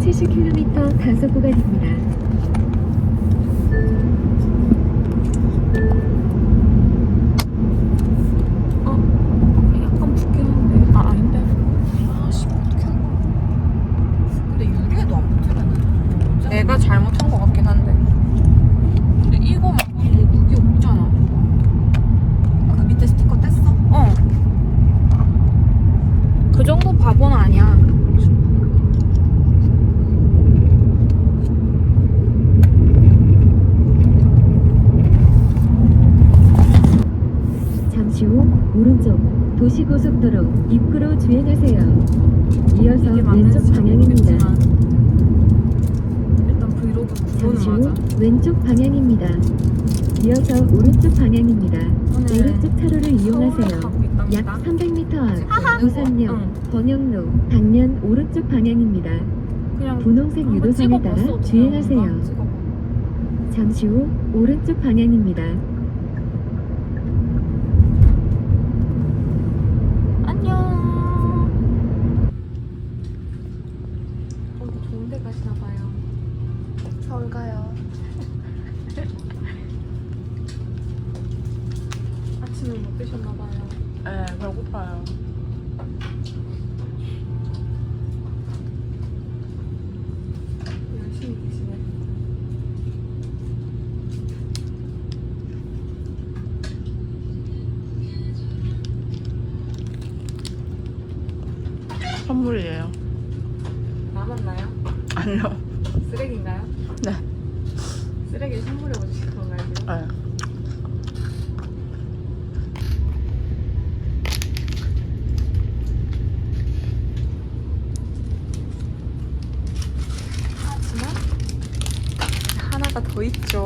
시속 70km 단속 구간입니다. 약간 붓긴 한데 아 아닌데 아씨 어떻게 근데 유리에도 안 붙으면 내가 잘못한 것 같긴 한데 근데 이거 말고는 뭐 그게 없잖아 그 밑에 스티커 뗐어? 어그 정도 바보는 아니야 잠시 후 오른쪽 도시고속도로 입구로 주행하세요. 이어서 이게 왼쪽 맞는지 방향입니다. 모르겠지만 일단 브이로그 잠시 후 맞아 왼쪽 방향입니다. 이어서 오른쪽 방향입니다. 오늘 오른쪽 차로를 서울을 이용하세요. 가고 있답니다 약 300m 앞 부산역 응. 번영로 방면 오른쪽 방향입니다. 그냥 분홍색 한번 유도선에 찍어봤어, 따라 어떻게 주행하세요. 찍어봐. 잠시 후 오른쪽 방향입니다. 안녕. 어디 좋은 데 가시나 봐요. 가요. 아침을 못 드셨나 봐요. 네, 배고파요. 열심히 드시네. 선물이에요. 남았나요? 아니요. 쓰레기인가요? 네. 쓰레기를 선물해 주신 건가요? 네. 하지만 하나가 더 있죠.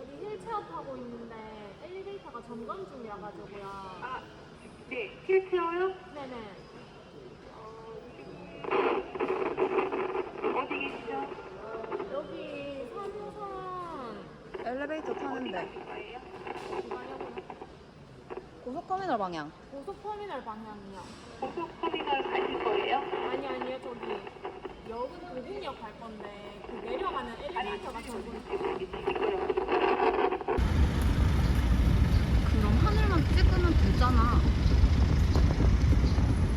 우리 휠체어 타고 있는데 엘리베이터가 점검 중이라 가지고요. 아, 네, 휠체어요? 네네. 어디 계시죠? 여기 3호선 엘리베이터 타는데 고속터미널 방향. 고속터미널 방향이요. 고속터미널 가실 거예요? 아니 아니요 저기 역은 도곡역 갈 건데 그 내려가는 엘리베이터가 중. 그럼 하늘만 찍으면 되잖아.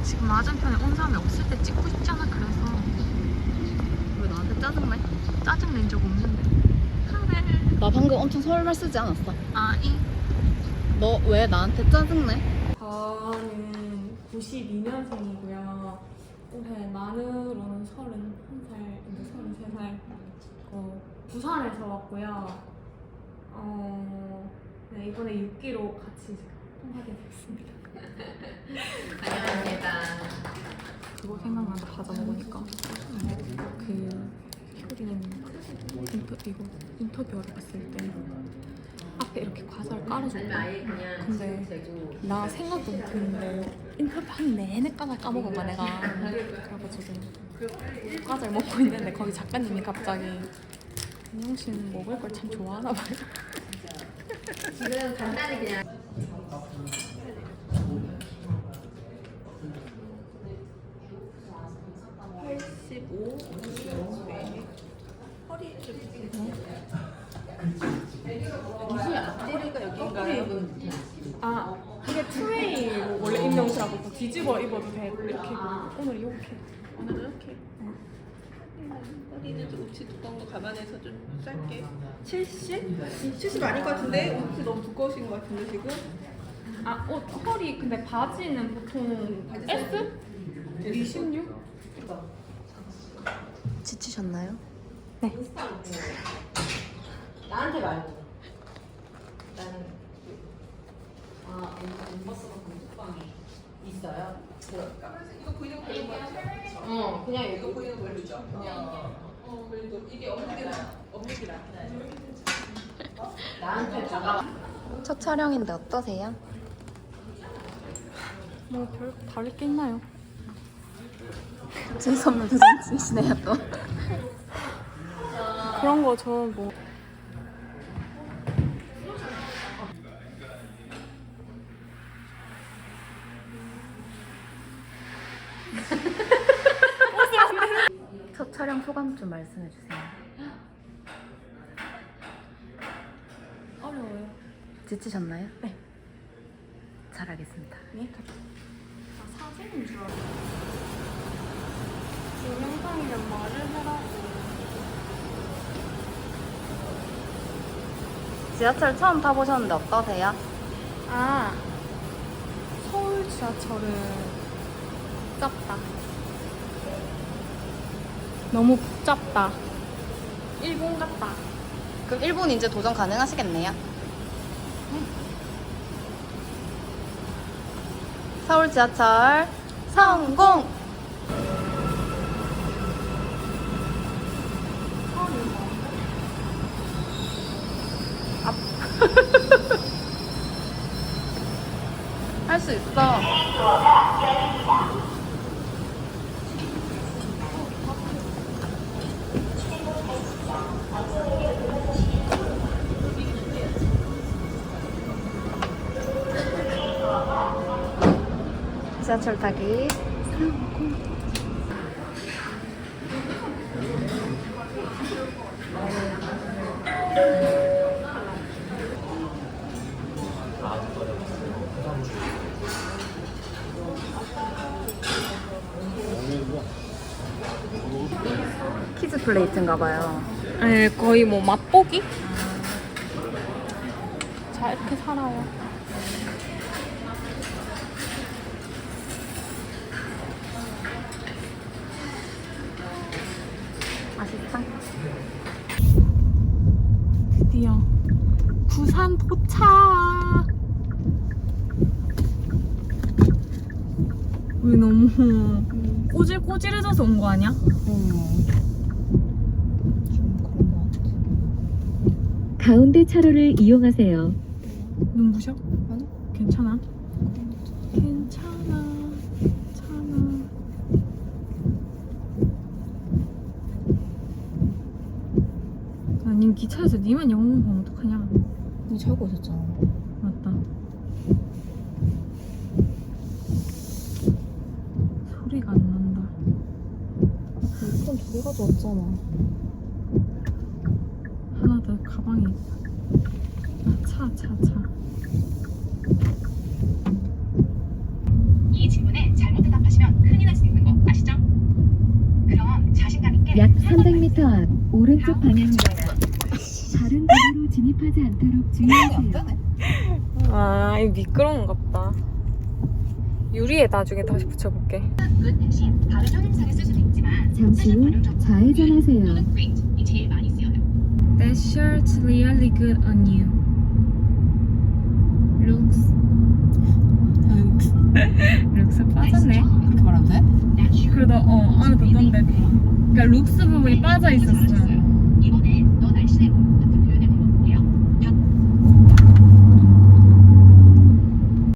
지금 맞은편에 온 사람이 없을 때 찍고 싶잖아. 그래서 왜 나한테 짜증내? 짜증 낸 적 없는데. 그래. 나 방금 엄청 서울말 쓰지 않았어? 아이. 너왜 나한테 짜증내? 저는 92년생이고요. 올해 만으로는 31살인데 33살. 어, 부산에서 왔고요. 어, 네, 이번에 6기로 같이 통하게 됐습니다. 그거 생각난다. 과자 먹으니까. 그 효리는 인터, 이거 인터뷰하러 갔을 때 앞에 이렇게 과자를 깔아줬거든. 근데 나 생각도 못했는데 인터뷰 한 내내 과자 까먹은 거야 내가. 그래가지고 과자를 먹고 있는데 거기 작가님이 갑자기 은영 씨는 먹을 걸 참 좋아하나 봐요. 아 이게 투웨이 원래 임용시라고 뭐 뒤집어 입어도 돼 이렇게 오늘 이렇게 오늘 이렇게 허리는 좀 옷이 두꺼운 거 감안해서 좀 짧게 70? 70 아닐 것 같은데? 옷이 너무 두꺼우신 것 같은데 지금? 아옷 허리 근데 바지는 보통 S? 26? 지치셨나요? 나한테 말고 나는 아 엠버스가 단톡방에 있어요? 까만색 이거 보이는 거 별로 어 그냥 이거 보이는 거 별로죠? 그냥 어 그래도 이게 없는 게 나아 없는 게 나아 나한테 다가. 첫 촬영인데 어떠세요? 뭐별 다를 게 있나요? 재수없는 표정 지으시네요 또. 그런 거저뭐 첫 촬영 소감 좀 말씀해 주세요. 어려워요 지치셨나요? 네. 잘하겠습니다. 네? 아 사진인 줄 알았어 동영상이면 말을 해라고 지하철 처음 타보셨는데 어떠세요? 아 서울 지하철은 복잡다 너무 복잡다 일본 같다 그럼 일본 이제 도전 가능하시겠네요? 서울 지하철 성공! 할 수 있어. 지하철 타기 키즈 플레이트인가 봐요. 네, 거의 뭐 맛보기? 자, 이렇게 살아요. 맛있다. 드디어 부산 도착! 우리 너무 꼬질꼬질해져서 온 거 아니야? 가운데 차로를 이용하세요. 눈부셔? 아니. 괜찮아? 괜찮아. 괜찮아. 아 님 기차에서 니만 영웅 보면 어떡하냐? 니 자고 오셨잖아. 맞다. 소리가 안 난다. 그럼 두개 가져왔잖아. 하나 더 가방에 있다. 아, 차, 차, 차. 이 질문에 잘못 대답하시면 큰일 날 수 있는 거 아시죠? 그럼 자신감 있게 약 300m 앞 오른쪽 방향입니다. 다른 도로로 진입하지 않도록 주의하세요. 아, 이 미끄러운갑다. 유리에 나중에 다시 붙여볼게. 굿 대신 다른 형용사를 쓸 수도 있지만 잠시 후 좌회전하세요. 또는 great이 제일 많이 쓰여요. That shirt's really good on you. Looks. 룩스 빠졌네. 그렇게 말하면 돼? That shirt 그래도 어 안에 뒀던데. 그러니까 룩스 부분이 빠져 있었어. 이번엔 너 날씬해 보여.